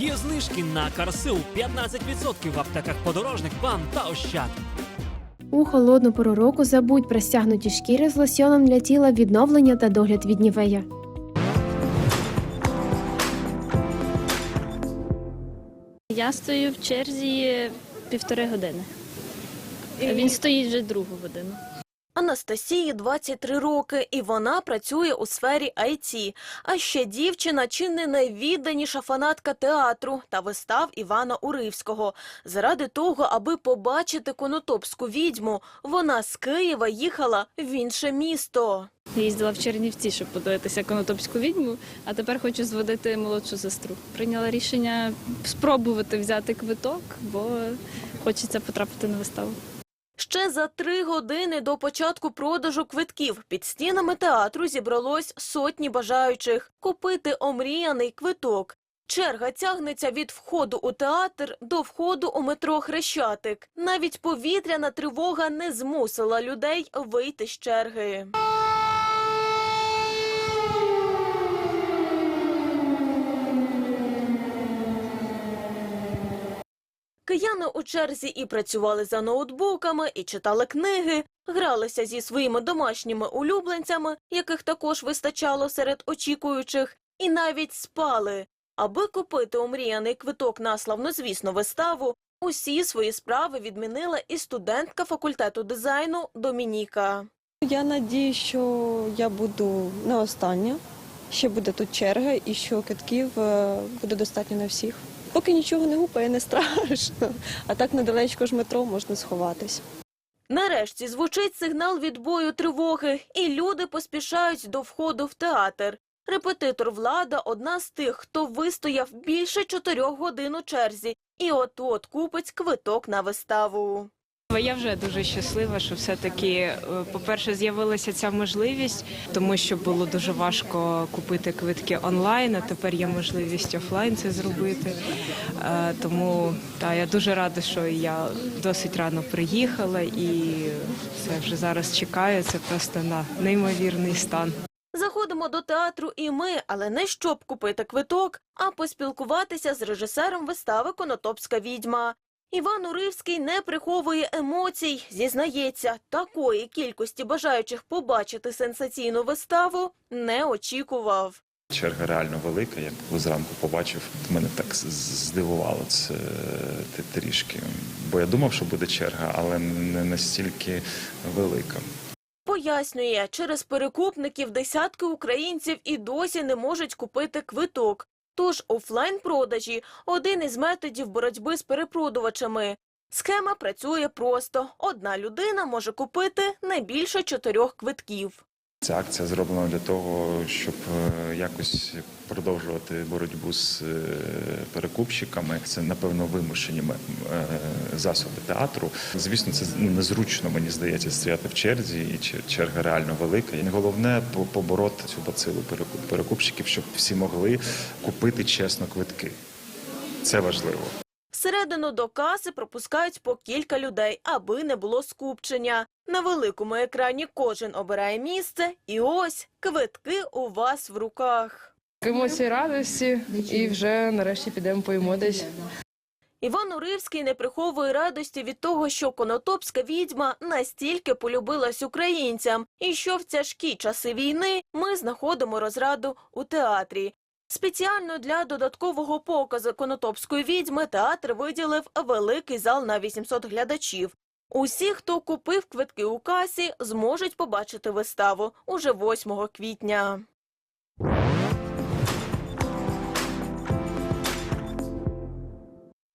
Є знижки на Карсил 15% в аптеках подорожник, бам та ощад. У холодну пору року забудь про стягнуті шкіри з лосьоном для тіла відновлення та догляд від нівея. Я стою в черзі півтори години. Він стоїть вже другу годину. Анастасії 23 роки, і вона працює у сфері IT. А ще дівчина чи не найвідданіша фанатка театру та вистав Івана Уривського. Заради того, аби побачити конотопську відьму, вона з Києва їхала в інше місто. Їздила в Чернівці, щоб подивитися конотопську відьму, а тепер хочу зводити молодшу сестру. Прийняла рішення спробувати взяти квиток, бо хочеться потрапити на виставу. Ще за три години до початку продажу квитків під стінами театру зібралось сотні бажаючих купити омріяний квиток. Черга тягнеться від входу у театр до входу у метро Хрещатик. Навіть повітряна тривога не змусила людей вийти з черги. Кияни у черзі і працювали за ноутбуками, і читали книги, гралися зі своїми домашніми улюбленцями, яких також вистачало серед очікуючих, і навіть спали. Аби купити омріяний квиток на славнозвісну виставу, усі свої справи відмінила і студентка факультету дизайну Домініка. Я надію, що я буду не остання. Ще буде тут черга і що китків е, буде достатньо на всіх. Поки нічого не гупає, не страшно. А так недалечко ж метро можна сховатись. Нарешті звучить сигнал відбою тривоги, і люди поспішають до входу в театр. Репетитор влада одна з тих, хто вистояв більше чотирьох годин у черзі, і от-от купить квиток на виставу. Я вже дуже щаслива, що все-таки, е, по-перше, з'явилася ця можливість, тому що було дуже важко купити квитки онлайн, а тепер є можливість офлайн це зробити. Е, Тому та, я дуже рада, що я досить рано приїхала і це вже зараз чекаю. Це просто на неймовірний стан. Заходимо до театру і ми, але не щоб купити квиток, а поспілкуватися з режисером вистави Конотопська відьма. Іван Уривський не приховує емоцій, зізнається, такої кількості бажаючих побачити сенсаційну виставу не очікував. Черга реально велика. Я коли зранку побачив, мене так здивувало це трішки. Бо я думав, що буде черга, але не настільки велика. Пояснює, через перекупників десятки українців і досі не можуть купити квиток. Тож офлайн-продажі – один із методів боротьби з перепродувачами. Схема працює просто. Одна людина може купити не більше чотирьох квитків. Ця акція зроблена для того, щоб е, якось продовжувати боротьбу з е, перекупщиками. Це напевно вимушені е, засоби театру. Звісно, це ну, незручно, мені здається, стояти в черзі, і черга реально велика. І головне по- побороти цю бацилу перекуп- перекупщиків, щоб всі могли купити чесно квитки. Це важливо. Всередину до каси пропускають по кілька людей, аби не було скупчення. На великому екрані кожен обирає місце, і ось квитки у вас в руках. Емоції радості і вже нарешті підемо поїмо десь. Іван Уривський не приховує радості від того, що конотопська відьма настільки полюбилась українцям, і що в тяжкі часи війни ми знаходимо розраду у театрі. Спеціально для додаткового показу конотопської відьми театр виділив великий зал на 800 глядачів. Усі, хто купив квитки у касі, зможуть побачити виставу уже 8 квітня.